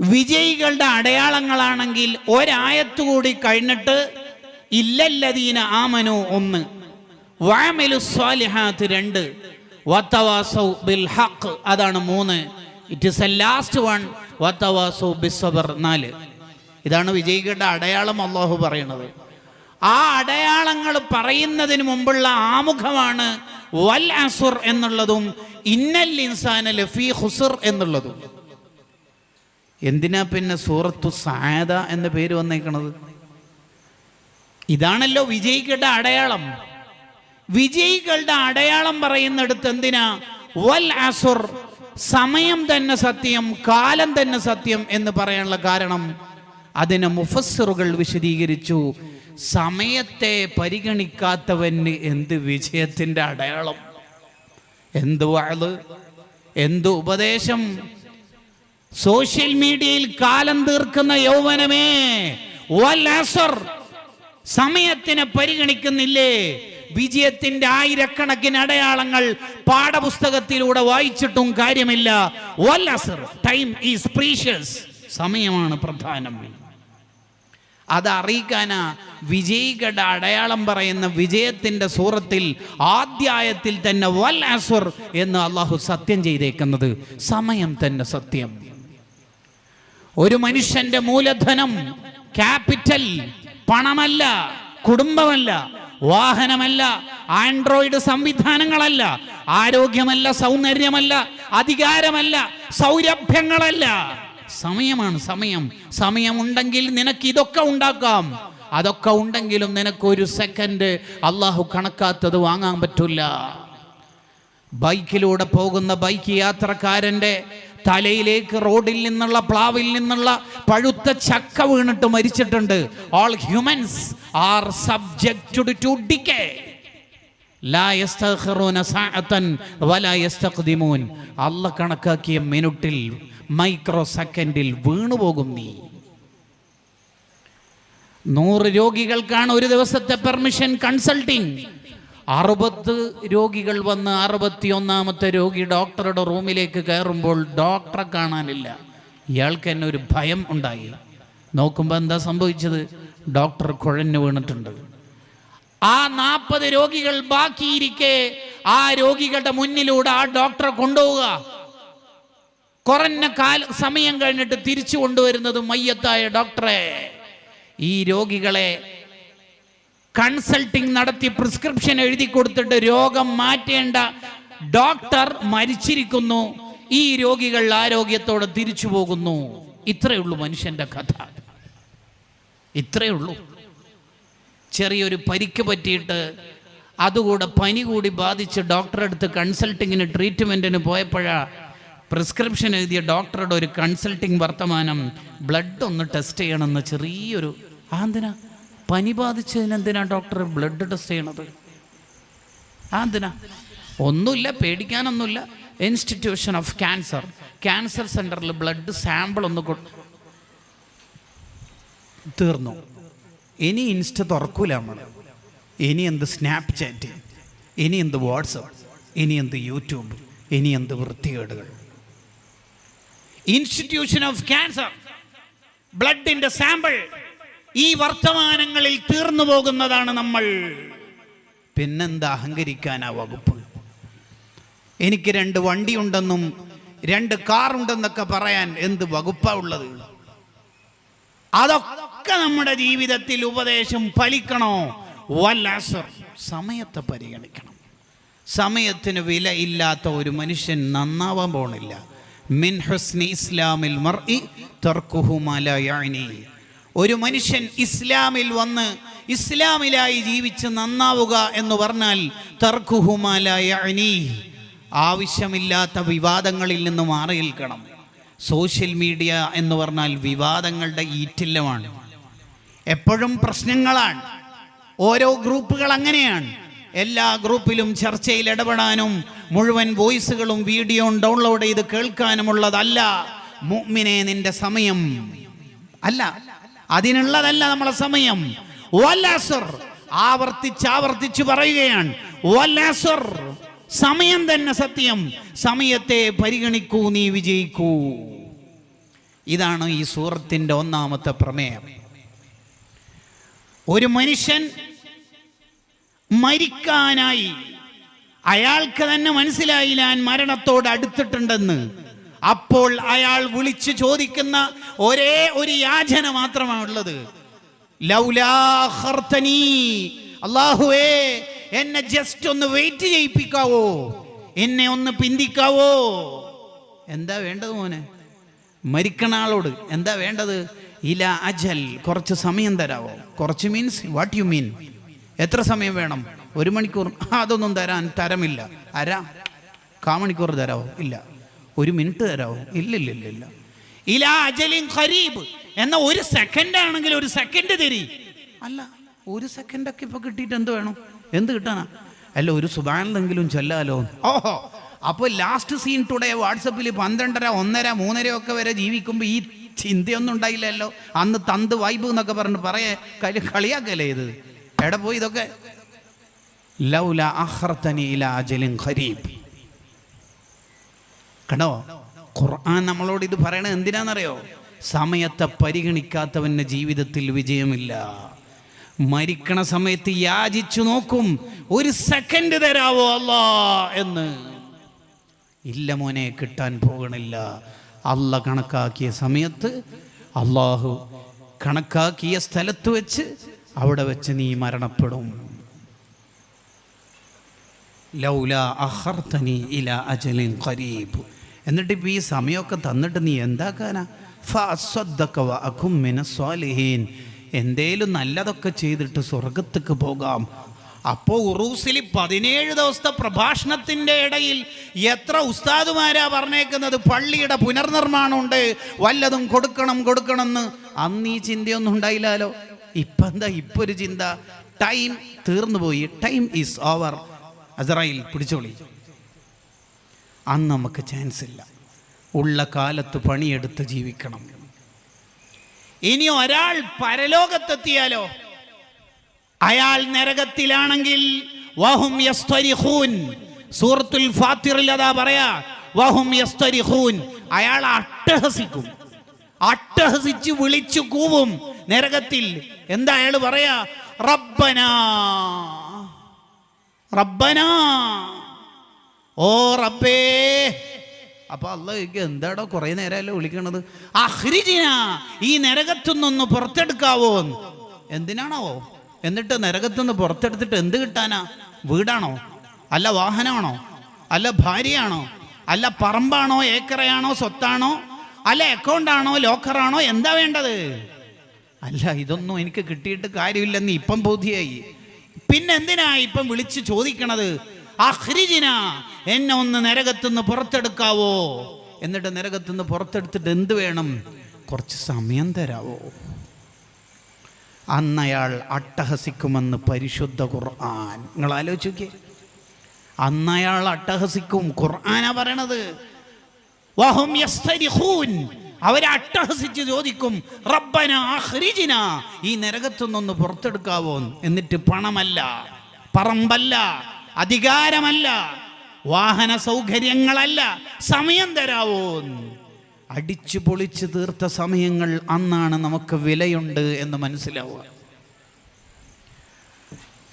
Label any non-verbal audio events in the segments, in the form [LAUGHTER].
വിജയികളുടെ അടയാളങ്ങളാണെങ്കിൽ ഒരായത്ത് കൂടി കഴിഞ്ഞിട്ട് ഇല്ലല്ലദീന ആമനു ഒന്ന് വാമലു സ്വാലിഹാത്ത് രണ്ട് വത്തവാസൗ ബിൽ ഹഖ് അതാണ് മൂന്ന്. It is a last one വത്തവാസൗ ബിസ്വബർ നാല്. ഇതാണ് വിജയികളുടെ അടയാളം അള്ളാഹു പറയുന്നത്. ആ അടയാളങ്ങൾ പറയുന്നതിന് മുമ്പുള്ള ആമുഖമാണ് വൽ അസുർ എന്നുള്ളതും ഇന്നൽ ഇൻസാന ലഫി ഹുസുർ എന്നുള്ളതും. എന്തിനാ പിന്നെ സൂറത്തു സായത എന്ന പേര് വന്നേക്കണത്? ഇതാണല്ലോ വിജയികളുടെ അടയാളം. വിജയികളുടെ അടയാളം പറയുന്നിടത്ത് എന്തിനാ? വൽ അസുർ സമയം തന്നെ സത്യം കാലം തന്നെ സത്യം എന്ന് പറയാനുള്ള കാരണം അതിന് മുഫസ്സറുകൾ വിശദീകരിച്ചു. സമയത്തെ പരിഗണിക്കാത്തവന് എന്ത് വിജയത്തിന്റെ അടയാളം? എന്ത് വാൾ എന്ത് ഉപദേശം? സോഷ്യൽ മീഡിയയിൽ കാലം തീർക്കുന്ന യൗവനമേ സമയത്തിനെ പരിഗണിക്കുന്നില്ലേ? വിജയത്തിന്റെ ആയിരക്കണക്കിന് അടയാളങ്ങൾ പാഠപുസ്തകത്തിലൂടെ വായിച്ചിട്ടും കാര്യമില്ല. ടൈം ഈസ് പ്രീഷ്യസ് സമയമാണ് പ്രധാനം. അത് അറിയിക്കാനാ വിജയികളുടെ അടയാളം പറയുന്ന വിജയത്തിന്റെ സൂറത്തിൽ ആദ്യായത്തിൽ തന്നെ വൽ അസുർ എന്ന് അള്ളാഹു സത്യം ചെയ്തേക്കുന്നത്. സമയം തന്നെ സത്യം. ഒരു മനുഷ്യന്റെ മൂലധനം ക്യാപിറ്റൽ പണമല്ല കുടുംബമല്ല വാഹനമല്ല ആൻഡ്രോയിഡ് സംവിധാനങ്ങളല്ല ആരോഗ്യമല്ല സൗന്ദര്യമല്ല അധികാരമല്ല സൗരഭ്യങ്ങളല്ല. സമയമാണ് സമയം. സമയമുണ്ടെങ്കിൽ നിനക്ക് ഇതൊക്കെ ഉണ്ടാക്കാം. അതൊക്കെ ഉണ്ടെങ്കിലും നിനക്ക് ഒരു സെക്കൻഡ് അള്ളാഹു കണക്കാത്തത് വാങ്ങാൻ പറ്റില്ല. ബൈക്കിലൂടെ പോകുന്ന ബൈക്ക് യാത്രക്കാരന്റെ തലയിലേക്ക് റോഡിൽ നിന്നുള്ള പ്ലാവിൽ നിന്നുള്ള പഴുത്ത ചക്ക വീണിട്ട് മരിച്ചിട്ടുണ്ട്. All humans are subjected to decay അല്ല കണക്കാക്കിയ മിനിറ്റിൽ മൈക്രോ സെക്കൻഡിൽ വീണുപോകും നീ. നൂറ് രോഗികൾക്കാണ് ഒരു ദിവസത്തെ പെർമിഷൻ കൺസൾട്ടിങ്. അറുപത് രോഗികൾ വന്ന് അറുപത്തി ഒന്നാമത്തെ രോഗി ഡോക്ടറുടെ റൂമിലേക്ക് കയറുമ്പോൾ ഡോക്ടറെ കാണാനില്ല. ഇയാൾക്ക് എന്നെ ഒരു ഭയം ഉണ്ടായി. നോക്കുമ്പോൾ എന്താ സംഭവിച്ചത്? ഡോക്ടർ കുഴഞ്ഞു വീണിട്ടുണ്ട്. ആ നാൽപ്പത് രോഗികൾ ബാക്കിയിരിക്കെ ആ രോഗികളുടെ മുന്നിലൂടെ ആ ഡോക്ടറെ കൊണ്ടുപോവുക. കുറഞ്ഞ കാല സമയം കഴിഞ്ഞിട്ട് തിരിച്ചു കൊണ്ടുവരുന്നത് മയ്യത്തായ ഡോക്ടറെ. ഈ രോഗികളെ കൺസൾട്ടിങ് നടത്തി പ്രിസ്ക്രിപ്ഷൻ എഴുതി കൊടുത്തിട്ട് രോഗം മാറ്റേണ്ട ഡോക്ടർ മരിച്ചിരിക്കുന്നു. ഈ രോഗികൾ ആരോഗ്യത്തോടെ തിരിച്ചു പോകുന്നു. ഇത്രയേ ഉള്ളൂ മനുഷ്യന്റെ കഥ. ഇത്രയേ ഉള്ളൂ. ചെറിയൊരു പരിക്ക് പറ്റിയിട്ട് അതുകൂടെ പനി കൂടി ബാധിച്ച് ഡോക്ടറെ അടുത്ത് കൺസൾട്ടിങ്ങിന് ട്രീറ്റ്മെന്റിന് പോയപ്പോഴാ പ്രിസ്ക്രിപ്ഷൻ എഴുതിയ ഡോക്ടറുടെ ഒരു കൺസൾട്ടിങ് വർത്തമാനം ബ്ലഡ് ഒന്ന് ടെസ്റ്റ് ചെയ്യണമെന്ന് ചെറിയൊരു ആ എന്തിനാ പനി ബാധിച്ചതിന് എന്തിനാ ഡോക്ടർ ബ്ലഡ് ടെസ്റ്റ് ചെയ്യണത്? ആ എന്തിനാ? ഒന്നുമില്ല പേടിക്കാനൊന്നുമില്ല. ഇൻസ്റ്റിറ്റ്യൂഷൻ ഓഫ് ക്യാൻസർ ക്യാൻസർ സെന്ററിൽ ബ്ലഡ് സാമ്പിൾ ഒന്ന് കൊണ്ട് തീർന്നു. ഇനി ഇൻസ്റ്റ തുറക്കൂല നമ്മൾ ഇനി എന്ത് സ്നാപ്പ് ചാറ്റ് ഇനി എന്ത് വാട്സപ്പ് ഇനി എന്ത് യൂട്യൂബ് ഇനി എന്ത് വൃത്തികേടുകൾ. ഇൻസ്റ്റിറ്റ്യൂഷൻ ഓഫ് ക്യാൻസർ ബ്ലഡിന്റെ സാമ്പിൾ ഈ വർത്തമാനങ്ങളിൽ തീർന്നു പോകുന്നതാണ് നമ്മൾ. പിന്നെന്താ അഹങ്കരിക്കാനാ വകുപ്പ്? എനിക്ക് രണ്ട് വണ്ടിയുണ്ടെന്നും രണ്ട് കാറുണ്ടെന്നൊക്കെ പറയാൻ എന്ത് വകുപ്പാ ഉള്ളത്? അതൊക്കെ നമ്മുടെ ജീവിതത്തിൽ ഉപദേശം ഫലിക്കണോ? വല്ലാസർ സമയത്തെ പരിഗണിക്കണം. സമയത്തിന് വില ഇല്ലാത്ത ഒരു മനുഷ്യൻ നന്നാവാൻ പോണില്ല. മിൻ ഹുസ്നി ഇസ്ലാമിൽ മർഇ തർക്കുഹു മാ യഅനി. ഒരു മനുഷ്യൻ ഇസ്ലാമിൽ വന്ന് ഇസ്ലാമിലായി ജീവിച്ച് നന്നാവുക എന്ന് പറഞ്ഞാൽ തർക്കുഹുമാലായ അനീ ആവശ്യമില്ലാത്ത വിവാദങ്ങളിൽ നിന്ന് മാറി നിൽക്കണം. സോഷ്യൽ മീഡിയ എന്ന് പറഞ്ഞാൽ വിവാദങ്ങളുടെ ഈറ്റില്ലമാണ്. എപ്പോഴും പ്രശ്നങ്ങളാണ്. ഓരോ ഗ്രൂപ്പുകൾ അങ്ങനെയാണ്. എല്ലാ ഗ്രൂപ്പിലും ചർച്ചയിൽ ഇടപെടാനും മുഴുവൻ വോയിസുകളും വീഡിയോയും ഡൗൺലോഡ് ചെയ്ത് കേൾക്കാനുമുള്ളതല്ല. മുഗ്മിനെ നിന്റെ സമയം. അല്ല അതിനുള്ളതല്ല നമ്മളെ സമയം. ആവർത്തിച്ച് ആവർത്തിച്ച് പറയുകയാണ്. സമയം തന്നെ സത്യം. സമയത്തെ പരിഗണിക്കൂ നീ വിജയിക്കൂ. ഇതാണ് ഈ സൂറത്തിന്റെ ഒന്നാമത്തെ പ്രമേയം. ഒരു മനുഷ്യൻ മരിക്കാനായി അയാൾക്ക് തന്നെ മനസ്സിലായില്ല മരണത്തോട് അടുത്തിട്ടുണ്ടെന്ന്. അപ്പോൾ അയാൾ വിളിച്ചു ചോദിക്കുന്ന ഒരേ ഒരു യാചന മാത്രമാണുള്ളത്. അല്ലാഹുവേ എന്നെ ജസ്റ്റ് ഒന്ന് വെയിറ്റ് ചെയ്യിപ്പിക്കാവോ? എന്നെ ഒന്ന് പിന്തിക്കാവോ? എന്താ വേണ്ടത് മോനെ? മരിക്കണ ആളോട് എന്താ വേണ്ടത്? ഇല അജൽ കുറച്ച് സമയം തരാവോ? കുറച്ച് മീൻസ് വാട്ട് യു മീൻ എത്ര സമയം വേണം? ഒരു മണിക്കൂർ? അതൊന്നും തരാൻ തരമില്ല. അര കാമണിക്കൂർ തരാവോ? ഇല്ല. ഒരു മിനിറ്റ് തരാവും. ഇല്ല ഇല അജലിൻ ഖരീബ്. എന്ന ഒരു സെക്കൻഡ് ആണെങ്കിൽ ഒരു സെക്കൻഡ് തരി. അല്ല ഒരു സെക്കൻഡൊക്കെ ഇപ്പൊ കിട്ടിയിട്ട് എന്ത് വേണം? എന്ത് കിട്ടാനാ? അല്ല ഒരു സുബാനിലെങ്കിലും ചെല്ലാലോ? ഓഹോ. അപ്പോൾ ലാസ്റ്റ് സീൻ ടുഡേ വാട്സപ്പിൽ പന്ത്രണ്ടര ഒന്നര മൂന്നര ഒക്കെ വരെ ജീവിക്കുമ്പോൾ ഈ ചിന്തയൊന്നും ഉണ്ടായില്ലല്ലോ. അന്ന് തന്ത് വൈബ് എന്നൊക്കെ പറഞ്ഞ് പറയേ കളി കളിയാക്കല്ലേ ഇത്? എവിടെ പോയി ഇതൊക്കെ. ലൗല അഹർത്തനി ഇല അജലിൻ ഖരീബ്. കണ്ടോ? ഖുർആൻ നമ്മളോട് ഇത് പറയണത് എന്തിനാണെന്നറിയോ? സമയത്തെ പരിഗണിക്കാത്തവന്റെ ജീവിതത്തിൽ വിജയമില്ല. മരിക്കണ സമയത്ത് യാചിച്ചു നോക്കും ഒരു സെക്കൻഡ് തരാവോ അല്ല എന്ന്. ഇല്ല മോനെ കിട്ടാൻ പോകണില്ല. അല്ല കണക്കാക്കിയ സമയത്ത് അള്ളാഹു കണക്കാക്കിയ സ്ഥലത്ത് വെച്ച് അവിടെ വെച്ച് നീ മരണപ്പെടും. ലൗല അഹർത്തനി ഇല അജലിൻ ഖരീബ്. എന്നിട്ട് ഇപ്പോൾ ഈ സമയമൊക്കെ തന്നിട്ട് നീ എന്താക്കാനാ? മിന സ്വാലിഹീൻ. എന്തേലും നല്ലതൊക്കെ ചെയ്തിട്ട് സ്വർഗത്തേക്ക് പോകാം. അപ്പോൾ ഉറൂസിൽ പതിനേഴ് ദിവസത്തെ പ്രഭാഷണത്തിന്റെ ഇടയിൽ എത്ര ഉസ്താദുമാരാ പറഞ്ഞേക്കുന്നത്? പള്ളിയുടെ പുനർനിർമ്മാണമുണ്ട്. വല്ലതും കൊടുക്കണം കൊടുക്കണമെന്ന്. അന്ന് ഈ ചിന്തയൊന്നും ഉണ്ടായില്ലല്ലോ ഇപ്പം എന്താ? ഇപ്പൊ ഒരു ചിന്ത. ടൈം തീർന്നുപോയി ടൈം ഈസ് ഓവർ. അസറായിൽ പിടിച്ചോളി. അന്ന് നമുക്ക് ചാൻസ് ഇല്ല. ഉള്ള കാലത്ത് പണിയെടുത്ത് ജീവിക്കണം. ഇനി ഒരാൾ പരലോകത്തെത്തിയാലോ? അയാൾ നരകത്തിലാണെങ്കിൽ വഹും സൂറത്തുൽ ഫാത്തിറിൽ അതാ പറയാ വഹും അയാൾ അട്ടഹസിക്കും. അട്ടഹസിച്ച് വിളിച്ചു കൂവും നരകത്തിൽ. എന്താ അയാൾ പറയാ? റബ്ബനാ. റബ്ബനാ. ഓ റബ്ബേ. അപ്പൊ അല്ല എന്താടോ കുറെ നേരമല്ലേ വിളിക്കണത്? അഹ്രിജിന ഈ നരകത്തുനിന്നൊന്ന് പുറത്തെടുക്കാവോ? എന്തിനാണോ എന്നിട്ട് നരകത്തുനിന്ന് പുറത്തെടുത്തിട്ട് എന്ത് കിട്ടാനാ? വീടാണോ? അല്ല വാഹനമാണോ? അല്ല ഭാര്യയാണോ? അല്ല പറമ്പാണോ ഏക്കറയാണോ സ്വത്താണോ? അല്ല അക്കൗണ്ടാണോ ലോക്കറാണോ? എന്താ വേണ്ടത്? അല്ല ഇതൊന്നും എനിക്ക് കിട്ടിയിട്ട് കാര്യമില്ലെന്ന് ഇപ്പം ബോധ്യായി. പിന്നെ എന്തിനാ ഇപ്പം വിളിച്ച് ചോദിക്കണത്? അഹ്രിജിന എന്നെ ഒന്ന് നരകത്തുനിന്ന് പുറത്തെടുക്കാവോ? എന്നിട്ട് നരകത്തുനിന്ന് പുറത്തെടുത്തിട്ട് എന്ത് വേണം? കുറച്ച് സമയം തരാവോ? അന്നയാൾ അട്ടഹസിക്കുമെന്ന് പരിശുദ്ധ ഖുർആൻ. നിങ്ങൾ ആലോചിക്കേ അന്നയാൾ അട്ടഹസിക്കും. ഖുർആനാ പറയണത്. വഹും അവരെ അട്ടഹസിച്ച് ചോദിക്കും റബ്ബന അഖ്രിജിന ഈ നരകത്തുനിന്നൊന്ന് പുറത്തെടുക്കാവോ? എന്നിട്ട് പണമല്ല പറമ്പല്ല അധികാരമല്ല വാഹന സൗകര്യങ്ങളല്ല സമയം തരാവോ അടിച്ചു പൊളിച്ച് തീർത്ത സമയങ്ങൾ അന്നാണ് നമുക്ക് വിലയുണ്ട് എന്ന് മനസ്സിലാവുക.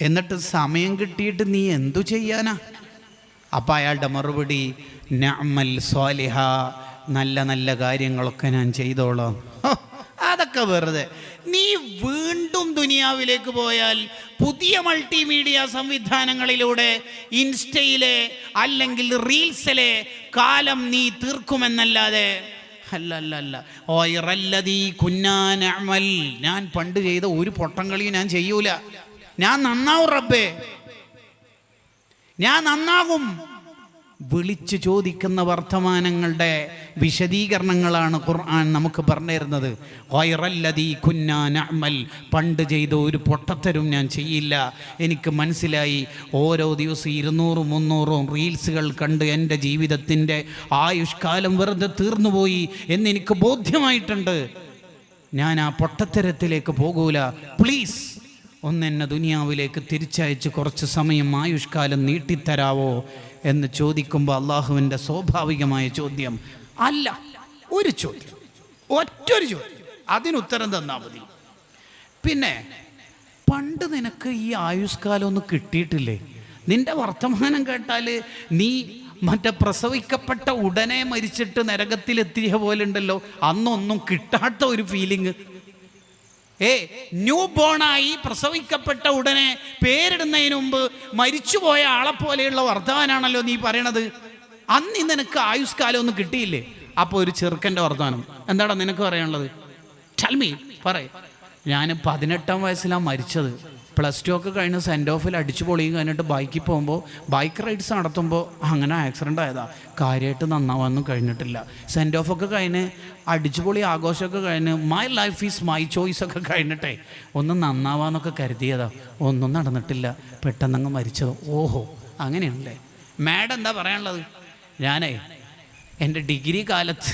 എന്നിട്ട് സമയം കിട്ടിയിട്ട് നീ എന്തു ചെയ്യാനാ? അപ്പം അയാളുടെ മറുപടി നഅമൽ സ്വാലിഹ നല്ല നല്ല കാര്യങ്ങളൊക്കെ ഞാൻ ചെയ്തോളാം. അതൊക്കെ വെറുതെ. നീ വീണ്ടും ദുനിയാവിലേക്ക് പോയാൽ പുതിയ മൾട്ടിമീഡിയ സംവിധാനങ്ങളിലൂടെ ഇൻസ്റ്റയിലെ അല്ലെങ്കിൽ റീൽസിലെ കാലം നീ തീർക്കുമെന്നല്ലാതെ. അല്ല അല്ല അമൽ ഞാൻ പണ്ട് ചെയ്ത ഒരു പൊട്ടം കളിയും ഞാൻ ചെയ്യൂല. ഞാൻ നന്നാവും റബ്ബേ. ഞാൻ നന്നാകും വിളിച്ചു ചോദിക്കുന്ന വർത്തമാനങ്ങളുടെ വിശദീകരണങ്ങളാണ് ഖുർആൻ നമുക്ക് പറഞ്ഞിരുന്നത്. തരുന്നത് "ഗൈറല്ലദീ കുന്നാ നഅമൽ." പണ്ട് ചെയ്ത ഒരു പൊട്ടത്തരും ഞാൻ ചെയ്യില്ല. എനിക്ക് മനസ്സിലായി. ഓരോ ദിവസം ഇരുന്നൂറും മുന്നൂറും റീൽസുകൾ കണ്ട് എന്റെ ജീവിതത്തിന്റെ ആയുഷ്കാലം വെറുതെ തീർന്നുപോയി എന്നെനിക്ക് ബോധ്യമായിട്ടുണ്ട്. ഞാൻ ആ പൊട്ടത്തരത്തിലേക്ക് പോകൂല. പ്ലീസ് ഒന്നെന്നെ ദുനിയാവിലേക്ക് തിരിച്ചയച്ച് കുറച്ച് സമയം ആയുഷ്കാലം നീട്ടിത്തരാവോ? എന്ന് ചോദിക്കുമ്പോൾ അള്ളാഹുവിന്റെ സ്വാഭാവികമായ ചോദ്യം അല്ല ഒരു ചോദ്യം ഒറ്റൊരു ചോദ്യം. അതിനുത്തരം തന്നാൽ മതി. പിന്നെ പണ്ട് നിനക്ക് ഈ ആയുഷ്കാലം ഒന്നും കിട്ടിയിട്ടില്ലേ? നിന്റെ വർത്തമാനം കേട്ടാൽ നീ മറ്റേ പ്രസവിക്കപ്പെട്ട ഉടനെ മരിച്ചിട്ട് നരകത്തിലെത്തിയ പോലെ ഉണ്ടല്ലോ. അന്നൊന്നും കിട്ടാത്ത ഒരു ഫീലിംഗ് ഏ ന്യൂ ബോണായി പ്രസവിക്കപ്പെട്ട ഉടനെ പേരിടുന്നതിന് മുമ്പ് മരിച്ചുപോയ ആളെ പോലെയുള്ള വർത്തമാനാണല്ലോ നീ പറയണത്. അന്ന് നിനക്ക് ആയുഷ്കാലം ഒന്നും കിട്ടിയില്ലേ? അപ്പോൾ ഒരു ചെറുക്കന്റെ വർത്തമാനം എന്താടാ നിനക്ക് പറയാനുള്ളത്? ചൽമി പറയ ഞാൻ പതിനെട്ടാം വയസ്സിലാണ് മരിച്ചത്. പ്ലസ് ടു ഒക്കെ കഴിഞ്ഞ് സെൻഡ് ഓഫിൽ അടിച്ചു പൊളിയും കഴിഞ്ഞിട്ട് ബൈക്കിൽ പോകുമ്പോൾ ബൈക്ക് റൈഡ്സ് നടത്തുമ്പോൾ അങ്ങനെ ആക്സിഡന്റ് ആയതാ. കാര്യമായിട്ട് നന്നാവാനൊന്നും കഴിഞ്ഞിട്ടില്ല. സെൻഡ് ഓഫ് ഒക്കെ കഴിഞ്ഞ് അടിച്ചു പൊളി ആഘോഷമൊക്കെ കഴിഞ്ഞ് my life is my choice ഒക്കെ കഴിഞ്ഞിട്ടേ ഒന്ന് നന്നാവാന്നൊക്കെ കരുതിയതാ. ഒന്നും നടന്നിട്ടില്ല. പെട്ടെന്നങ്ങ് മരിച്ചത്. ഓഹോ അങ്ങനെയാണല്ലേ? മാഡം എന്താ പറയാനുള്ളത്? ഞാനേ എന്റെ ഡിഗ്രി കാലത്ത്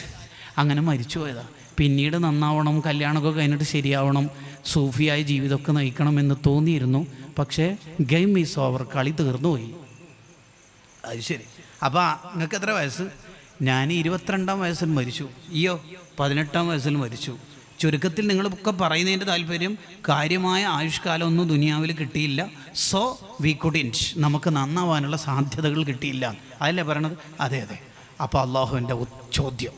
അങ്ങനെ മരിച്ചു പോയതാ. പിന്നീട് നന്നാവണം കല്യാണമൊക്കെ കഴിഞ്ഞിട്ട് ശരിയാവണം സൂഫിയായ ജീവിതമൊക്കെ നയിക്കണം എന്ന് തോന്നിയിരുന്നു. പക്ഷേ ഗെയിം ഈസ് ഓവർ. കളി തീർന്നു പോയി അത് ശരി. അപ്പോൾ നിങ്ങൾക്ക് എത്ര വയസ്സ്? ഞാൻ ഇരുപത്തിരണ്ടാം വയസ്സിൽ മരിച്ചു. അയ്യോ പതിനെട്ടാം വയസ്സിൽ മരിച്ചു. ചുരുക്കത്തിൽ നിങ്ങളൊക്കെ പറയുന്നതിന്റെ താല്പര്യം കാര്യമായ ആയുഷ്കാലം ഒന്നും ദുനിയാവിൽ കിട്ടിയില്ല. സോ വി കുഡിന്റ് നമുക്ക് നന്നാവാനുള്ള സാധ്യതകൾ കിട്ടിയില്ല. അതല്ലേ പറയണത്? അതെ അതെ. അപ്പോൾ അള്ളാഹുവിന്റെ ചോദ്യം.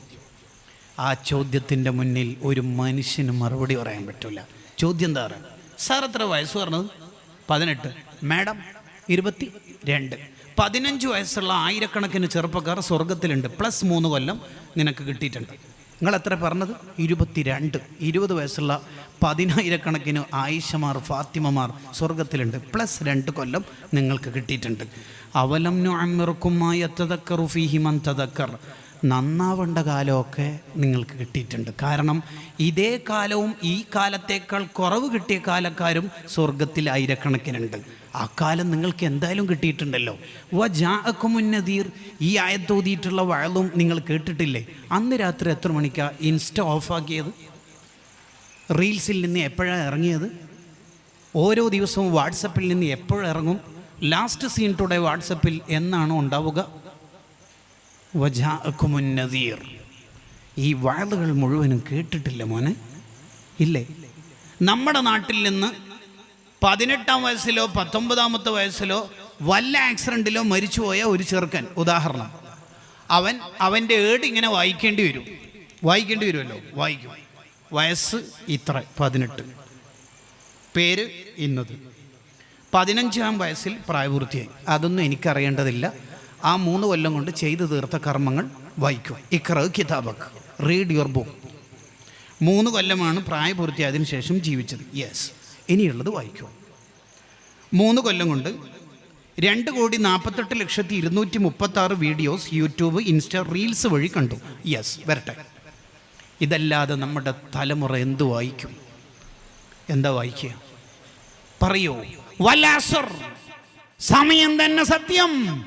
ആ ചോദ്യത്തിന്റെ മുന്നിൽ ഒരു മനുഷ്യന് മറുപടി പറയാൻ പറ്റില്ല ചോദ്യം എന്താ പറയുക? സാർ എത്ര വയസ്സ് പറഞ്ഞത്? പതിനെട്ട്. മാഡം ഇരുപത്തി രണ്ട് പതിനഞ്ച് വയസ്സുള്ള ആയിരക്കണക്കിന് ചെറുപ്പക്കാർ സ്വർഗത്തിലുണ്ട് പ്ലസ് മൂന്ന് കൊല്ലം നിനക്ക് കിട്ടിയിട്ടുണ്ട്. നിങ്ങൾ എത്ര പറഞ്ഞത്? ഇരുപത്തിരണ്ട്. ഇരുപത് വയസ്സുള്ള പതിനായിരക്കണക്കിന് ആയിഷമാർ ഫാത്തിമമാർ സ്വർഗത്തിലുണ്ട് പ്ലസ് രണ്ട് കൊല്ലം നിങ്ങൾക്ക് കിട്ടിയിട്ടുണ്ട്. അവലം അമ്മിറക്കുമായി ഫിഹിമൻ തദക്കർ. നന്നാവേണ്ട കാലമൊക്കെ നിങ്ങൾക്ക് കിട്ടിയിട്ടുണ്ട്. കാരണം ഇതേ കാലവും ഈ കാലത്തേക്കാൾ കുറവ് കിട്ടിയ കാലക്കാരും സ്വർഗത്തിൽ ആയിരക്കണക്കിനുണ്ട്. ആ കാലം നിങ്ങൾക്ക് എന്തായാലും കിട്ടിയിട്ടുണ്ടല്ലോ. വ ജാഅക്കുമുന്നതീർ ഈ ആയത്തോതിയിട്ടുള്ള വഴലും നിങ്ങൾ കേട്ടിട്ടില്ലേ? അന്ന് രാത്രി എത്ര മണിക്കാണ് ഇൻസ്റ്റ ഓഫാക്കിയത്? റീൽസിൽ നിന്ന് എപ്പോഴാണ് ഇറങ്ങിയത്? ഓരോ ദിവസവും വാട്സപ്പിൽ നിന്ന് എപ്പോഴിറങ്ങും ലാസ്റ്റ് സീൻ ടുഡേ വാട്സപ്പിൽ എന്നാണോ ഉണ്ടാവുക? വജാഅക്കുമുന്നതീർ ഈ വാളുകൾ മുഴുവനും കേട്ടിട്ടില്ല മോനെ? ഇല്ലേ? നമ്മുടെ നാട്ടിൽ നിന്ന് പതിനെട്ടാം വയസ്സിലോ പത്തൊമ്പതാമത്തെ വയസ്സിലോ വല്ല ആക്സിഡന്റിലോ മരിച്ചുപോയ ഒരു ചെറുക്കൻ ഉദാഹരണം. അവൻ അവന്റെ ഏട് ഇങ്ങനെ വായിക്കേണ്ടി വരും. വായിക്കേണ്ടി വരുമല്ലോ? വായിക്കും. വയസ്സ് ഇത്ര പതിനെട്ട്. പേര് ഇന്നത്. പതിനഞ്ചാം വയസ്സിൽ പ്രായപൂർത്തിയായി. അതൊന്നും എനിക്കറിയേണ്ടതില്ല. ആ മൂന്ന് കൊല്ലം കൊണ്ട് ചെയ്തു തീർത്ത കർമ്മങ്ങൾ വായിക്കുക ഇക്ര കിതാബക്ക് റീഡ് യുവർ ബുക്ക് മൂന്ന് കൊല്ലമാണ് പ്രായപൂർത്തിയായതിനു ശേഷം ജീവിച്ചത്. യെസ് ഇനിയുള്ളത് വായിക്കുക മൂന്ന് കൊല്ലം കൊണ്ട് രണ്ട് കോടി നാൽപ്പത്തെട്ട് ലക്ഷത്തി ഇരുന്നൂറ്റി മുപ്പത്തി ആറ് വീഡിയോസ് യൂട്യൂബ് ഇൻസ്റ്റ റീൽസ് വഴി കണ്ടു. യെസ് വരട്ടെ. ഇതല്ലാതെ നമ്മുടെ തലമുറ എന്ത് വായിക്കും? എന്താ വായിക്കുക? പറയൂ. വലാസർ സമയം തന്നെ സത്യം.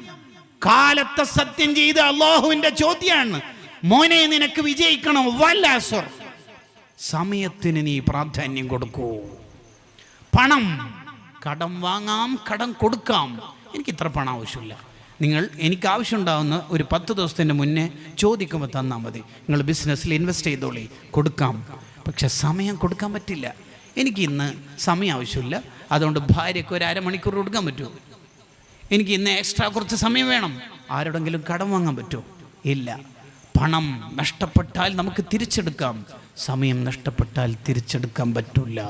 കാലത്തെ സത്യം ചെയ്ത് അള്ളാഹുവിന്റെ ചോദ്യമാണ് മോനെ നിനക്ക് വിജയിക്കണം. വല്ലാസർ സമയത്തിന് നീ പ്രാധാന്യം കൊടുക്കൂ. പണം. കടം വാങ്ങാം കടം കൊടുക്കാം. എനിക്ക് ഇത്ര പണം ആവശ്യമില്ല. നിങ്ങൾ എനിക്ക് ആവശ്യമുണ്ടാവുന്ന ഒരു പത്ത് ദിവസത്തിന്റെ മുന്നേ ചോദിക്കുമ്പോൾ തന്നാൽ മതി. നിങ്ങൾ ബിസിനസ്സിൽ ഇൻവെസ്റ്റ് ചെയ്തോളി. കൊടുക്കാം. പക്ഷെ സമയം കൊടുക്കാൻ പറ്റില്ല. എനിക്ക് ഇന്ന് സമയം ആവശ്യമില്ല. അതുകൊണ്ട് ഭാര്യയ്ക്ക് ഒരു അരമണിക്കൂർ കൊടുക്കാൻ പറ്റുമോ? എനിക്ക് ഇന്ന് എക്സ്ട്രാ കുറച്ച് സമയം വേണം. ആരോടെങ്കിലും കടം വാങ്ങാൻ പറ്റുമോ? ഇല്ല. പണം നഷ്ടപ്പെട്ടാൽ നമുക്ക് തിരിച്ചെടുക്കാം. സമയം നഷ്ടപ്പെട്ടാൽ തിരിച്ചെടുക്കാൻ പറ്റില്ല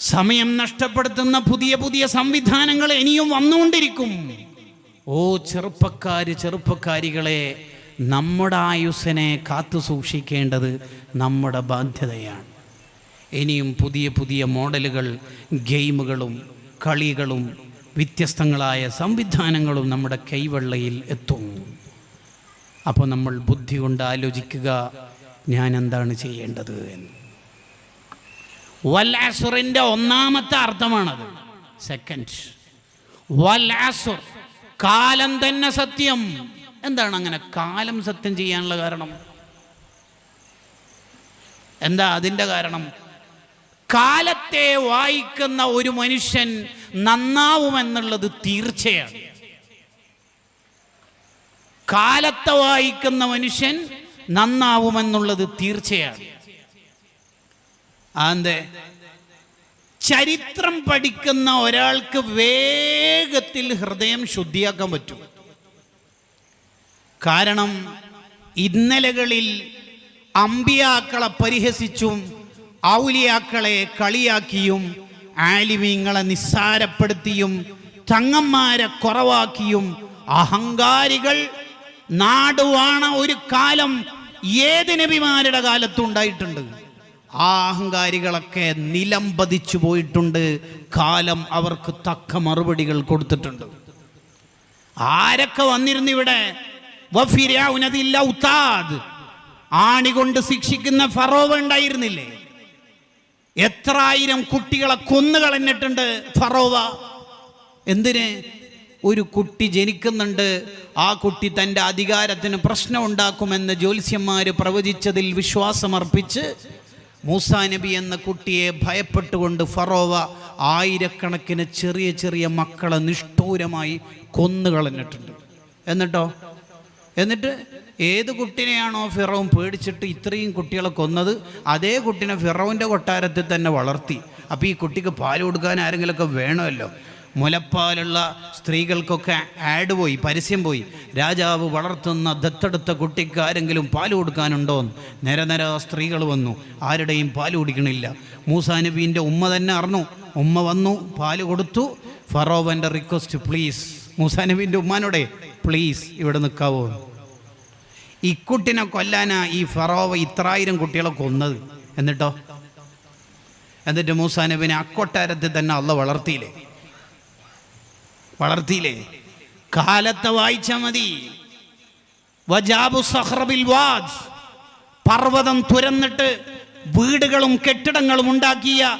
സമയം നഷ്ടപ്പെടുത്തുന്ന പുതിയ പുതിയ സംവിധാനങ്ങൾ ഇനിയും വന്നുകൊണ്ടിരിക്കും. ഓ ചെറുപ്പക്കാര് ചെറുപ്പക്കാരികളെ നമ്മുടെ ആയുസ്സിനെ കാത്തു സൂക്ഷിക്കേണ്ടത് നമ്മുടെ ബാധ്യതയാണ്. ഇനിയും പുതിയ പുതിയ മോഡലുകൾ ഗെയിമുകളും കളികളും വ്യത്യസ്തങ്ങളായ സംവിധാനങ്ങളും നമ്മുടെ കൈവെള്ളയിൽ എത്തും. അപ്പോൾ നമ്മൾ ബുദ്ധി കൊണ്ട് ആലോചിക്കുക ഞാൻ എന്താണ് ചെയ്യേണ്ടത് എന്ന്. വല്ലാസുറിന്റെ ഒന്നാമത്തെ അർത്ഥമാണത്. സെക്കൻഡ് വല്ലാസുർ കാലം തന്നെ സത്യം. എന്താണ് അങ്ങനെ കാലം സത്യം ചെയ്യാനുള്ള കാരണം? എന്താ അതിന്റെ കാരണം? കാലത്തെ വായിക്കുന്ന ഒരു മനുഷ്യൻ നന്നാവുമെന്നുള്ളത് തീർച്ചയാണ്. കാലത്തെ വായിക്കുന്ന മനുഷ്യൻ നന്നാവുമെന്നുള്ളത് തീർച്ചയാണ്. അതെ ചരിത്രം പഠിക്കുന്ന ഒരാൾക്ക് വേഗത്തിൽ ഹൃദയം ശുദ്ധിയാക്കാൻ പറ്റും. കാരണം ഇന്നലകളിൽ അമ്പിയാക്കളെ പരിഹസിച്ചും ഔലിയാക്കളെ കളിയാക്കിയും ആലിമീങ്ങളെ നിസ്സാരപ്പെടുത്തിയും ചങ്ങന്മാരെ കുറവാക്കിയും അഹങ്കാരികൾ നാടുവാണ ഒരു കാലം ഏത് നബിമാരുടെ കാലത്തുണ്ടായിട്ടുണ്ട് ആ അഹങ്കാരികളൊക്കെ നിലംപതിച്ചു പോയിട്ടുണ്ട്. കാലം അവർക്ക് തക്ക മറുപടികൾ കൊടുത്തിട്ടുണ്ട്. ആരൊക്കെ വന്നിരുന്നു ഇവിടെ? വഫിരൗനദിൽ ഉത്താദ് ആണി കൊണ്ട് ശിക്ഷിക്കുന്ന ഫറോവ ഉണ്ടായിരുന്നില്ലേ? എത്ര ആയിരം കുട്ടികളെ കൊന്നുകളഞ്ഞിട്ടുണ്ട് ഫറോവ. എന്തിന്? ഒരു കുട്ടി ജനിക്കുന്നുണ്ട്. ആ കുട്ടി തന്റെ അധികാരത്തിന് പ്രശ്നം ഉണ്ടാക്കുമെന്ന് ജ്യോത്സ്യന്മാർ പ്രവചിച്ചതിൽ വിശ്വാസമർപ്പിച്ച് മൂസാ നബി എന്ന കുട്ടിയെ ഭയപ്പെട്ടുകൊണ്ട് ഫറോവ ആയിരക്കണക്കിന് ചെറിയ ചെറിയ മക്കളെ നിഷ്ഠൂരമായി കൊന്നുകളഞ്ഞിട്ടുണ്ട്. എന്നിട്ടോ? എന്നിട്ട് ഏത് കുട്ടിനെയാണോ ഫിറവും പേടിച്ചിട്ട് ഇത്രയും കുട്ടികളെ കൊന്നത് അതേ കുട്ടിനെ ഫിറവിന്റെ കൊട്ടാരത്തിൽ തന്നെ വളർത്തി. അപ്പോൾ ഈ കുട്ടിക്ക് പാൽ കൊടുക്കാൻ ആരെങ്കിലുമൊക്കെ വേണമല്ലോ? മുലപ്പാലുള്ള സ്ത്രീകൾക്കൊക്കെ ആഡ് പോയി പരസ്യം പോയി. രാജാവ് വളർത്തുന്ന ദത്തെടുത്ത കുട്ടിക്ക് ആരെങ്കിലും പാൽ കൊടുക്കാനുണ്ടോ എന്ന്. നിരനിര നിര സ്ത്രീകൾ വന്നു. ആരുടെയും പാൽ കുടിക്കണില്ല. മൂസാ നബീന്റെ ഉമ്മ തന്നെ അറിഞ്ഞു. ഉമ്മ വന്നു പാൽ കൊടുത്തു. ഫറോവന്റെ റിക്വസ്റ്റ് പ്ലീസ് മൂസാ നബീന്റെ ഉമ്മാനോടെ പ്ലീസ് ഇവിടെ നിൽക്കാവോ. ഇക്കുട്ടിനെ കൊല്ലാനാ ഈ ഫറോവ ഇത്രായിരം കുട്ടികളെ കൊന്നത്. എന്നിട്ടോ? എന്നിട്ട് മൂസാ നബിനെ അക്കൊട്ടാരത്തിൽ തന്നെ അള്ള വളർത്തിയില്ലേ? വളർത്തിയില്ലേ? കാലത്തെ വായിച്ച മതി. വജാബു പർവതം തുരന്നിട്ട് വീടുകളും കെട്ടിടങ്ങളും ഉണ്ടാക്കിയ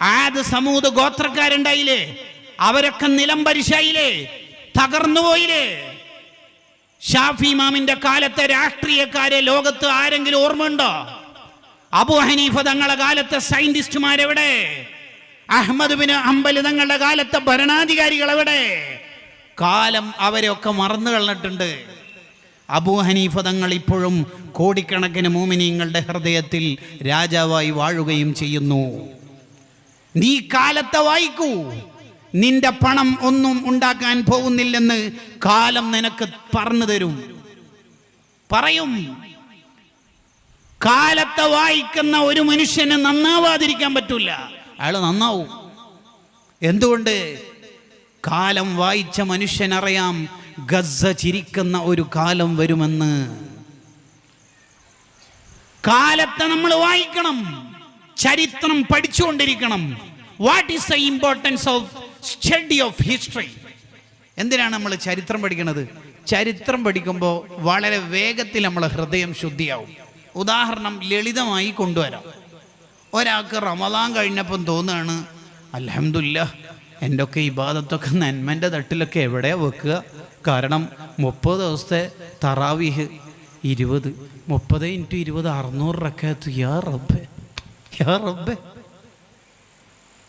ആദ് സമൂത് ഗോത്രക്കാരുണ്ടായില്ലേ? അവരൊക്കെ നിലം പരിശായില്ലേ? തകർന്നുപോയില്ലേ? ഷാഫി ഇമാമിന്റെ കാലത്തെ രാഷ്ട്രീയക്കാരെ ലോകത്ത് ആരെങ്കിലും ഓർമ്മയുണ്ടോ? അബു ഹനീഫ തങ്ങളുടെ കാലത്തെ സയന്റിസ്റ്റുമാരെവിടെ? അഹമ്മദ് ബിൻ അമ്പൽ തങ്ങളുടെ കാലത്തെ ഭരണാധികാരികൾ എവിടെ കാലം അവരെയൊക്കെ മറന്നു കളഞ്ഞിട്ടുണ്ട്. അബു ഹനീഫ തങ്ങൾ ഇപ്പോഴും കോടിക്കണക്കിന് മോമിനിയങ്ങളുടെ ഹൃദയത്തിൽ രാജാവായി വാഴുകയും ചെയ്യുന്നു. നീ കാലത്തെ വായിക്കൂ. നിന്റെ പണം ഒന്നും ഉണ്ടാക്കാൻ പോകുന്നില്ലെന്ന് കാലം നിനക്ക് പറഞ്ഞു തരും. പറയും. കാലത്തെ വായിക്കുന്ന ഒരു മനുഷ്യന് നന്നാവാതിരിക്കാൻ പറ്റൂല. അയാൾ നന്നാവും. എന്തുകൊണ്ട്? കാലം വായിച്ച മനുഷ്യനറിയാം ഗസ ചിരിക്കുന്ന ഒരു കാലം വരുമെന്ന്. കാലത്തെ നമ്മൾ വായിക്കണം. ചരിത്രം പഠിച്ചുകൊണ്ടിരിക്കണം. What is the importance of study of history എന്തിനാണ് നമ്മൾ ചരിത്രം പഠിക്കുന്നത്? ചരിത്രം പഠിക്കുമ്പോൾ വളരെ വേഗത്തിൽ നമ്മൾ ഹൃദയം ശുദ്ധിയാവും. ഉദാഹരണം ലളിതമായി കൊണ്ടുവരാം. ഒരാൾക്ക് റമദാൻ കഴിഞ്ഞപ്പം തോന്നുകയാണ് അലഹമില്ല എന്റെ ഒക്കെ ഇബാദത്തൊക്കെ നന്മന്റെ തട്ടിലൊക്കെ എവിടെ വെക്കുക? കാരണം മുപ്പത് ദിവസത്തെ തറാവിഹ് ഇരുപത് മുപ്പത് ഇന്റു ഇരുപത് അറുന്നൂറ് റക്കാത്തു. യാ റബ്ബെ യാ റബ്ബേ.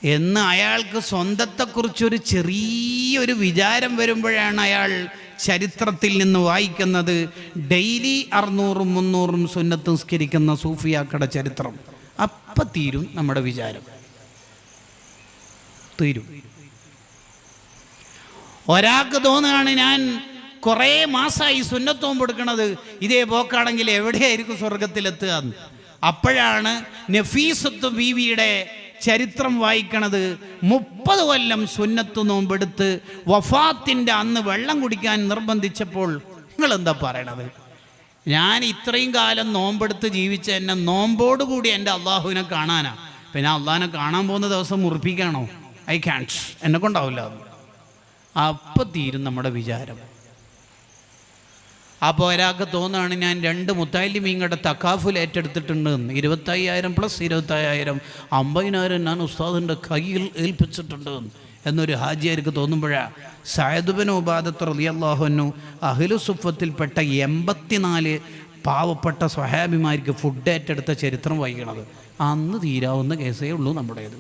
എന്ന് അയാൾക്ക് സ്വന്തത്തെക്കുറിച്ചൊരു ചെറിയൊരു വിചാരം വരുമ്പോഴാണ് അയാൾ ചരിത്രത്തിൽ നിന്ന് വായിക്കുന്നത്. ഡെയിലി അറുന്നൂറും മുന്നൂറും സുന്നത്ത് നിസ്കരിക്കുന്ന സൂഫിയാക്കട ചരിത്രം. അപ്പം തീരും നമ്മുടെ വിചാരം. തീരും. ഒരാൾക്ക് തോന്നുകയാണ് ഞാൻ കുറേ മാസമായി സുന്നത്തോം കൊടുക്കണത് ഇതേ പോക്കാണെങ്കിൽ എവിടെയായിരിക്കും സ്വർഗത്തിലെത്തുക അപ്പോഴാണ് നഫീസത്ത് ബീവിയുടെ ചരിത്രം വായിക്കണത് മുപ്പത് കൊല്ലം സുന്നത്ത് നോമ്പെടുത്ത് വഫാത്തിന്റെ അന്ന് വെള്ളം കുടിക്കാൻ നിർബന്ധിച്ചപ്പോൾ നിങ്ങൾ എന്താ പറയണത്? ഞാൻ ഇത്രയും കാലം നോമ്പെടുത്ത് ജീവിച്ച എന്നെ നോമ്പോട് കൂടി എന്റെ അള്ളാഹുവിനെ കാണാനാ. പിന്നെ അള്ളാഹിനെ കാണാൻ പോകുന്ന ദിവസം മുറിപ്പിക്കാണോ? ഐ ക്യാൻസ് എന്നെ കൊണ്ടാവില്ല അപ്പം തീരും നമ്മുടെ വിചാരം. അപ്പോൾ ഒരാൾക്ക് തോന്നുകയാണ് ഞാൻ രണ്ട് മുത്താലി മീങ്ങടെ തക്കാഫുൽ ഏറ്റെടുത്തിട്ടുണ്ട് ഇരുപത്തയ്യായിരം പ്ലസ് ഇരുപത്തയ്യായിരം. അമ്പതിനായിരം ഞാൻ ഉസ്താദിന്റെ കയ്യിൽ ഏൽപ്പിച്ചിട്ടുണ്ട് എന്നൊരു ഹാജിയാർക്ക് തോന്നുമ്പോഴാണ് സായദുബിൻ ഉബാദത്ത് റലിയല്ലാഹുനു അഹിലു സുഫത്തിൽപ്പെട്ട എൺപത്തിനാല് പാവപ്പെട്ട സ്വഹാബിമാർക്ക് ഫുഡ് ഏറ്റെടുത്ത ചരിത്രം വൈകണത് അന്ന് തീരാവുന്ന കേസേ ഉള്ളൂ നമ്മുടേത്.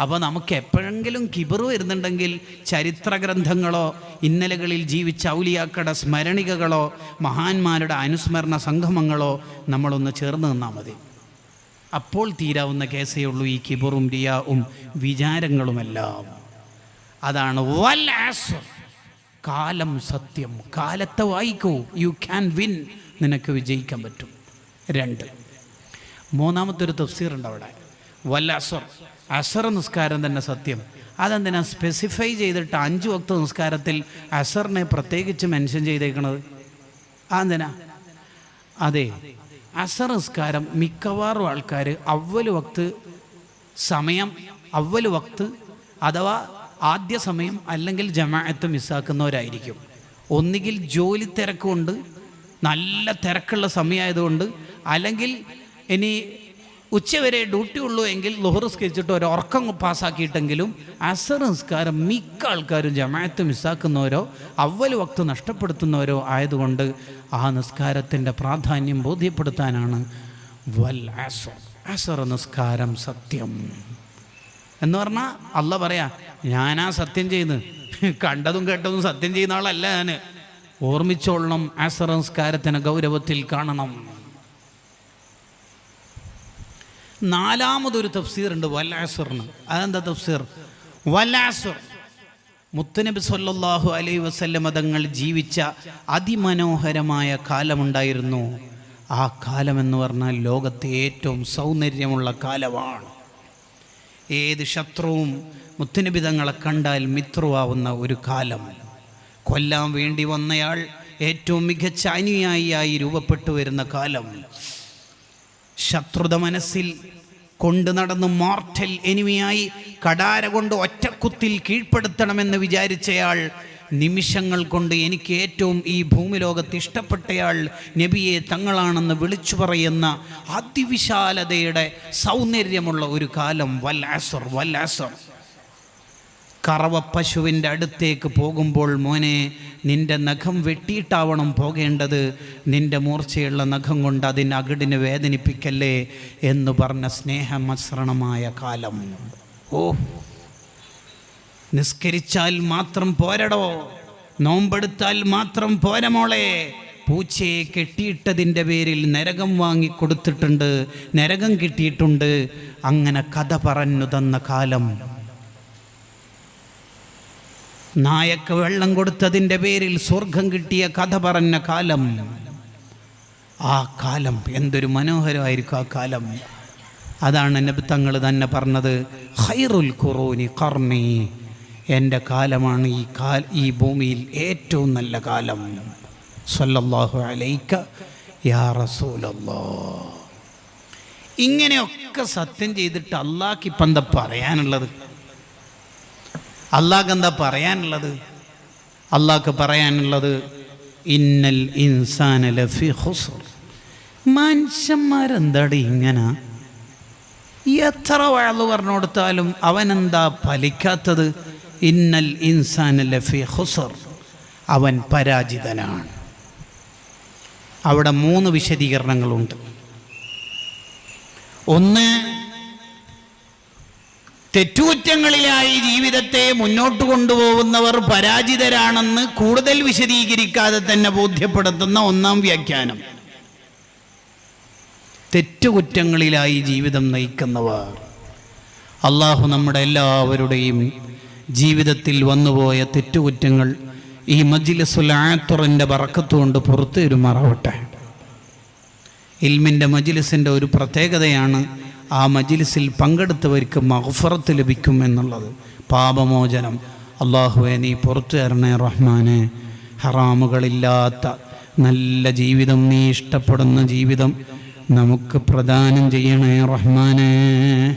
അപ്പോൾ നമുക്ക് എപ്പോഴെങ്കിലും കിബർ വരുന്നുണ്ടെങ്കിൽ ചരിത്ര ഗ്രന്ഥങ്ങളോ ഇന്നലകളിൽ ജീവിച്ച ഔലിയാക്കട സ്മരണികകളോ മഹാന്മാരുടെ അനുസ്മരണ സംഗമങ്ങളോ നമ്മളൊന്ന് ചേർന്ന് നിന്നാൽ മതി. അപ്പോൾ തീരാവുന്ന കേസേ ഉള്ളൂ ഈ കിബറും റിയാവും വിചാരങ്ങളുമെല്ലാം. അതാണ് വൽ. കാലം സത്യം. കാലത്തെ വായിക്കൂ. You can win. നിനക്ക് വിജയിക്കാൻ പറ്റും. രണ്ട്. മൂന്നാമത്തെ ഒരു തഫ്സീർ ഉണ്ട് അവിടെ. വൽ അസർ നിസ്കാരം തന്നെ സത്യം. അതെന്തിനാ സ്പെസിഫൈ ചെയ്തിട്ട് അഞ്ച് വക്ത നിസ്കാരത്തിൽ അസറിനെ പ്രത്യേകിച്ച് മെൻഷൻ ചെയ്തേക്കണത്? അതെന്തിനാ? അതെ അസർ നിസ്കാരം മിക്കവാറും ആൾക്കാർ അവൽ വക്ത് സമയം അവൽ വക്ത് അഥവാ ആദ്യ സമയം അല്ലെങ്കിൽ ജമാഅത്ത് മിസ്സാക്കുന്നവരായിരിക്കും. ഒന്നുകിൽ ജോലി തിരക്കുകൊണ്ട് നല്ല തിരക്കുള്ള സമയമായതുകൊണ്ട് അല്ലെങ്കിൽ ഇനി ഉച്ചവരെ ഡ്യൂട്ടി ഉള്ളൂ എങ്കിൽ ലുഹർ സ്കരിച്ചിട്ട് ഒരു ഉറക്കം പാസ്സാക്കിയിട്ടെങ്കിലും അസർ നിസ്കാരം മിക്ക ആൾക്കാരും ജമാഅത്ത് മിസ്സാക്കുന്നവരോ അവൽ വക്ത് നഷ്ടപ്പെടുത്തുന്നവരോ ആയതുകൊണ്ട് ആ നിസ്കാരത്തിന്റെ പ്രാധാന്യം ബോധ്യപ്പെടുത്താനാണ് വൽ അസർ. അസർ നിസ്കാരം സത്യം. എന്ന് പറഞ്ഞാൽ അല്ല പറയാ ഞാനാ സത്യം ചെയ്യുന്നത് കണ്ടതും കേട്ടതും സത്യം ചെയ്യുന്ന ആളല്ല ഞാൻ ഓർമ്മിച്ചോളണം അസർ നിസ്കാരത്തിന് ഗൗരവത്തിൽ കാണണം. നാലാമതൊരു തഫ്സീറുണ്ട് വല്ലാസുറിന്. അതെന്താ തഫ്സീർ? വല്ലാസുർ. മുത്തനബി സല്ലാഹു അലൈ വസല്ലം തങ്ങൾ ജീവിച്ച അതിമനോഹരമായ കാലമുണ്ടായിരുന്നു. ആ കാലമെന്ന് പറഞ്ഞാൽ ലോകത്തെ ഏറ്റവും സൗന്ദര്യമുള്ള കാലമാണ്. ഏത് ശത്രുവും മുത്തനബി തങ്ങളെ കണ്ടാൽ മിത്രുവാവുന്ന ഒരു കാലം. കൊല്ലാൻ വേണ്ടി വന്നയാൾ ഏറ്റവും മികച്ച അനുയായിയായി രൂപപ്പെട്ടു വരുന്ന കാലം. ശത്രുത മനസ്സിൽ കൊണ്ടു നടന്ന് മോർട്ടൽ എനിമിയായി കടാര കൊണ്ട് ഒറ്റക്കുത്തിൽ കീഴ്പ്പെടുത്തണമെന്ന് വിചാരിച്ചയാൾ നിമിഷങ്ങൾ കൊണ്ട് എനിക്ക് ഏറ്റവും ഈ ഭൂമിലോകത്ത് ഇഷ്ടപ്പെട്ടയാൾ നബിയെ തങ്ങളാണെന്ന് വിളിച്ചു പറയുന്ന അതിവിശാലതയുടെ സൗന്ദര്യമുള്ള ഒരു കാലം. വൽ ആസർ കറവ പശുവിന്റെ അടുത്തേക്ക് പോകുമ്പോൾ മോനെ നിന്റെ നഖം വെട്ടിയിട്ടാവണം പോകേണ്ടത്. നിന്റെ മൂർച്ചയുള്ള നഖം കൊണ്ട് അതിന് അകിടിന് വേദനിപ്പിക്കല്ലേ എന്ന് പറഞ്ഞ സ്നേഹമസൃണമായ കാലം. ഓ നിസ്കരിച്ചാൽ മാത്രം പോരടോ. നോമ്പെടുത്താൽ മാത്രം പോരമോളെ പൂച്ചയെ കെട്ടിയിട്ടതിന്റെ പേരിൽ നരകം വാങ്ങി കൊടുത്തിട്ടുണ്ട് നരകം കിട്ടിയിട്ടുണ്ട്. അങ്ങനെ കഥ പറഞ്ഞു തന്ന കാലം നായക്ക് വെള്ളം കൊടുത്തതിന്റെ പേരിൽ സ്വർഗം കിട്ടിയ കഥ പറഞ്ഞ കാലം. ആ കാലം എന്തൊരു മനോഹരമായിരിക്കും ആ കാലം. അതാണ് നബി തങ്ങൾ തന്നെ പറഞ്ഞത് ഹൈറുൽ ഖുറൂനി കർണി എന്റെ കാലമാണ് ഈ കാൽ ഈ ഭൂമിയിൽ ഏറ്റവും നല്ല കാലം. സല്ലല്ലാഹു അലൈക്ക യാ റസൂലല്ലോ. ഇങ്ങനെയൊക്കെ സത്യം ചെയ്തിട്ട് അള്ളാഹ്ക്ക് ഇപ്പം എന്താ പറയാനുള്ളത്? അള്ളാഹ് എന്താ പറയാനുള്ളത്? അള്ളാഹ്ക്ക് പറയാനുള്ളത് ഇന്നൽ ഇൻസാന ലഫി ഹുസർ മനുഷ്യന്മാരെന്താടി ഇങ്ങനെ? എത്ര വഴൽ പറഞ്ഞു കൊടുത്താലും അവനെന്താ ഫലിക്കാത്തത്? ഇന്നൽ ഇൻസാന ലഫി ഹുസർ അവൻ പരാജിതനാണ്. അവിടെ മൂന്ന് വിശദീകരണങ്ങളുണ്ട്. ഒന്ന് തെറ്റുകുറ്റങ്ങളിലായി ജീവിതത്തെ മുന്നോട്ട് കൊണ്ടുപോകുന്നവർ പരാജിതരാണെന്ന് കൂടുതൽ വിശദീകരിക്കാതെ തന്നെ ബോധ്യപ്പെടുത്തുന്ന ഒന്നാം വ്യാഖ്യാനം. തെറ്റുകുറ്റങ്ങളിലായി ജീവിതം നയിക്കുന്നവർ. അള്ളാഹു നമ്മുടെ എല്ലാവരുടെയും ജീവിതത്തിൽ വന്നുപോയ തെറ്റുകുറ്റങ്ങൾ ഈ മജ്ലിസുൽ ആത്തുറിന്റെ വറക്കത്തുകൊണ്ട് പുറത്തു വരുമാറാവട്ടെ ഇൽമിന്റെ മജിലിസിന്റെ ഒരു പ്രത്യേകതയാണ് ആ മജിലിസിൽ പങ്കെടുത്തവർക്ക് മഹഫറത്ത് ലഭിക്കും എന്നുള്ളത് പാപമോചനം. അള്ളാഹുവെ നീ പുറത്തു തരണേ റഹ്മാനെ. ഹറാമുകളില്ലാത്ത നല്ല ജീവിതം നീ ഇഷ്ടപ്പെടുന്ന ജീവിതം നമുക്ക് പ്രദാനം ചെയ്യണേ റഹ്മാനെ.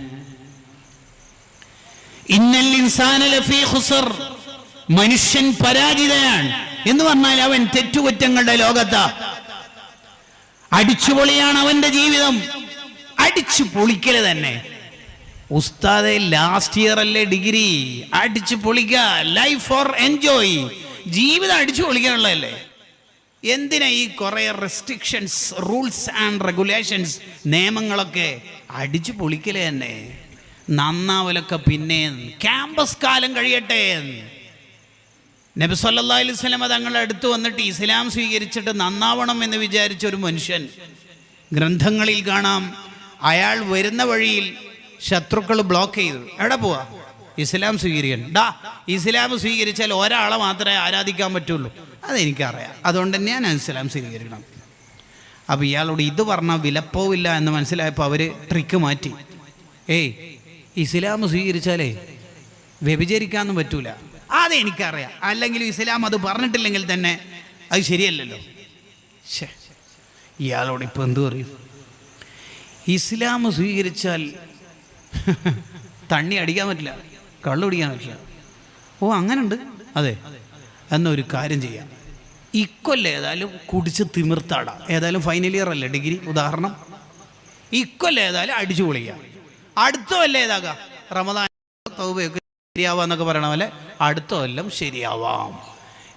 ഇൻസാന ലഫീ ഖുസർ. മനുഷ്യൻ പരാജിതനാണ് എന്ന് പറഞ്ഞാൽ അവൻ തെറ്റുകുറ്റങ്ങളുടെ ലോകത്താ. അടിച്ചുപൊളിയാണ് അവന്റെ ജീവിതം. അടിച്ചു പൊളിക്കൽ തന്നെ. ഉസ്താദെ ലാസ്റ്റ് ഇയർ അല്ലേ ഡിഗ്രി? അടിച്ചു പൊളിക്ക ലൈഫ് ഫോർ എൻജോയ് ജീവിതം അടിച്ചു പൊളിക്കാനുള്ളതല്ലേ? എന്തിനാ ഈ കുറെ റെസ്ട്രിക്ഷൻസ് റൂൾസ് ആൻഡ് റെഗുലേഷൻസ് നിയമങ്ങളൊക്കെ അടിച്ചു പൊളിക്കൽ തന്നെ? നന്നാവലൊക്കെ പിന്നെ ക്യാമ്പസ് കാലം കഴിയട്ടെ. നബി സല്ലല്ലാഹു അലൈഹി വസല്ലമ തങ്ങളുടെ അടുത്ത് വന്നിട്ട് ഇസ്ലാം സ്വീകരിച്ചിട്ട് നന്നാവണം എന്ന് വിചാരിച്ച ഒരു മനുഷ്യൻ ഗ്രന്ഥങ്ങളിൽ കാണാം. അയാൾ വരുന്ന വഴിയിൽ ശത്രുക്കൾ ബ്ലോക്ക് ചെയ്തു. എവിടെ പോവാ? ഇസ്ലാം സ്വീകരിക്കാൻ. ഡാ ഇസ്ലാം സ്വീകരിച്ചാൽ ഒരാളെ മാത്രമേ ആരാധിക്കാൻ പറ്റുള്ളൂ. അതെനിക്കറിയാം. അതുകൊണ്ട് തന്നെ ഞാൻ ഇസ്ലാം സ്വീകരിക്കണം. അപ്പോൾ ഇയാളോട് ഇത് പറഞ്ഞാൽ വിലപ്പോവില്ല എന്ന് മനസ്സിലായപ്പോൾ അവർ ട്രിക്ക് മാറ്റി. ഏയ് ഇസ്ലാം സ്വീകരിച്ചാലേ വ്യഭിചരിക്കാനൊന്നും പറ്റൂല. അതെനിക്കറിയാം. അല്ലെങ്കിൽ ഇസ്ലാം അത് പറഞ്ഞിട്ടില്ലെങ്കിൽ തന്നെ അത് ശരിയല്ലല്ലോ. ഇയാളോട് ഇപ്പോൾ എന്തു പറയും? ഇസ്ലാം സ്വീകരിച്ചാൽ തണ്ണി അടിക്കാൻ പറ്റില്ല കള്ളു കുടിക്കാൻ പറ്റില്ല. ഓ അങ്ങനുണ്ട്? അതെ. എന്നൊരു കാര്യം ചെയ്യാം. ഇക്കൊല്ലം ഏതായാലും കുടിച്ച് തിമിർത്താടാം. ഏതായാലും ഫൈനൽ ഇയർ അല്ലേ ഡിഗ്രി? ഉദാഹരണം. ഇക്കൊല്ലം ഏതായാലും അടിച്ചു പൊളിക്കാം. അടുത്ത കൊല്ലം ഏതാകാം? റമദാൻ തൗബയൊക്കെ ശരിയാവാന്നൊക്കെ പറയണ പോലെ അടുത്ത കൊല്ലം ശരിയാവാം.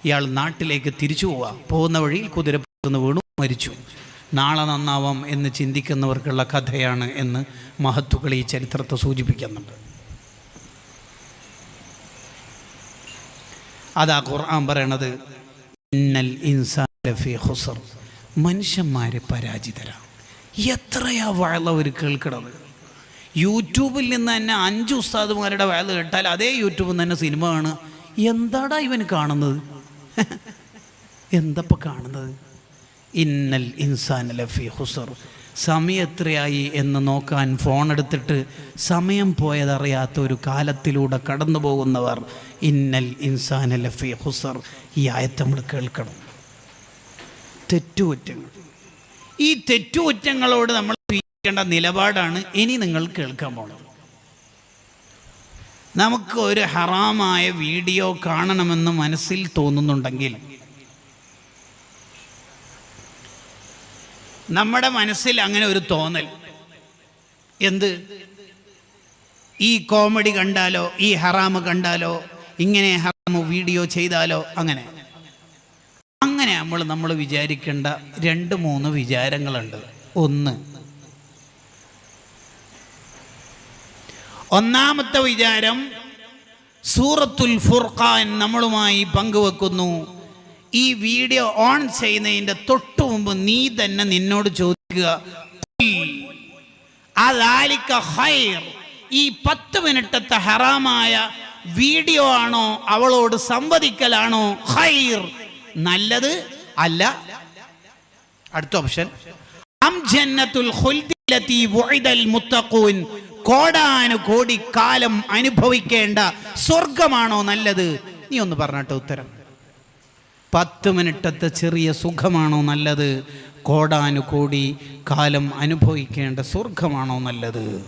ഇയാൾ നാട്ടിലേക്ക് തിരിച്ചു പോവാം. പോകുന്ന വഴിയിൽ കുതിരപ്പുറത്തുനിന്ന് വീണു മരിച്ചു. നാളെ നന്നാവാം എന്ന് ചിന്തിക്കുന്നവർക്കുള്ള കഥയാണ് എന്ന് മഹത്തുക്കൾ ഈ ചരിത്രത്തെ സൂചിപ്പിക്കുന്നുണ്ട്. അതാ ഖുർആൻ പറയണത് ഇന്നൽ മനുഷ്യന്മാർ പരാജിതരാണ് എത്രയാ വഴല ഒരു കേൾക്കണത്. യൂട്യൂബിൽ നിന്ന് തന്നെ അഞ്ച് ഉസ്താദുമാരുടെ വയൽ കേട്ടാൽ അതേ യൂട്യൂബിൽ നിന്ന് തന്നെ സിനിമ കാണുക. എന്താടാ ഇവൻ കാണുന്നത്? [LAUGHS] എന്തപ്പോൾ കാണുന്നത്? ഇന്നൽ ഇൻസാൻ ലഫി ഹുസർ സമയം എത്രയായി എന്ന് നോക്കാൻ ഫോണെടുത്തിട്ട് സമയം പോയതറിയാത്ത ഒരു കാലത്തിലൂടെ കടന്നു പോകുന്നവർ ഇന്നൽ ഇൻസാൻ ലഫി ഹുസർ ഈ ആയത്ത് നമ്മൾ കേൾക്കണം. തെറ്റുകുറ്റങ്ങൾ. ഈ തെറ്റുകുറ്റങ്ങളോട് നമ്മൾ സ്വീകരിക്കേണ്ട നിലപാടാണ് ഇനി നിങ്ങൾ കേൾക്കാൻ പോണത്. നമുക്ക് ഒരു ഹറാമായ വീഡിയോ കാണണമെന്ന് മനസ്സിൽ തോന്നുന്നുണ്ടെങ്കിൽ നമ്മുടെ മനസ്സിൽ അങ്ങനെ ഒരു തോന്നൽ. എന്ത്? ഈ കോമഡി കണ്ടാലോ ഈ ഹറാമ് കണ്ടാലോ ഇങ്ങനെ ഹറാമ് വീഡിയോ ചെയ്താലോ അങ്ങനെ. അങ്ങനെ നമ്മൾ നമ്മൾ വിചാരിക്കേണ്ട രണ്ട് മൂന്ന് വിചാരങ്ങളുണ്ട്. ഒന്ന്. ഒന്നാമത്തെ വിചാരം സൂറത്തുൽ ഫുർഖാൻ നമ്മളുമായി പങ്കുവെക്കുന്നു. ഈ വീഡിയോ ഓൺ ചെയ്യുന്നതിന്റെ തൊട്ടു മുമ്പ് നീ തന്നെ നിന്നോട് ചോദിക്കുക. ഈ പത്ത് മിനിറ്റത്തെ ഹറാമായ വീഡിയോ ആണോ അവളോട് സംവദിക്കലാണോ? ഹൈർ നല്ലത് അല്ല. അടുത്ത ഓപ്ഷൻ. അം ജന്നത്തുൽ ഖുൽദില്ലതി വുഇദൽ മുത്തഖൂൻ. കോടാനു കോടി കാലം അനുഭവിക്കേണ്ട സ്വർഗമാണോ നല്ലത്? നീ ഒന്ന് പറഞ്ഞിട്ട് ഉത്തരം. പത്ത് മിനിറ്റത്തെ ചെറിയ സുഖമാണോ നല്ലത്? കോടാനുകോടി കാലം അനുഭവിക്കേണ്ട സ്വർഗമാണോ നല്ലത്?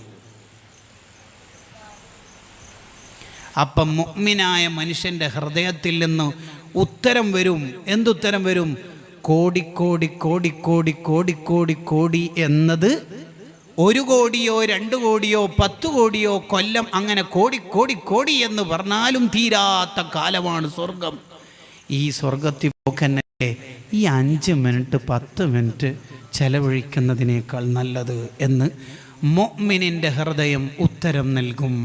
അപ്പം മുഗ്മിനായ മനുഷ്യന്റെ ഹൃദയത്തിൽ നിന്ന് ഉത്തരം വരും. എന്തുത്തരം വരും? കോടിക്കോടി കോടിക്കോടി കോടിക്കോടി കോടി എന്നത് ഒരു കോടിയോ രണ്ട് കോടിയോ പത്ത് കോടിയോ കൊല്ലം അങ്ങനെ കോടി കോടി കോടി എന്ന് പറഞ്ഞാലും തീരാത്ത കാലമാണ് സ്വർഗം. ഈ സ്വർഗത്തിൽ പോക്കന്നെ ഈ അഞ്ച് മിനിറ്റ് പത്ത് മിനിറ്റ് ചെലവഴിക്കുന്നതിനേക്കാൾ നല്ലത് എന്ന് മൊമിനിന്റെ ഹൃദയം ഉത്തരം നൽകും.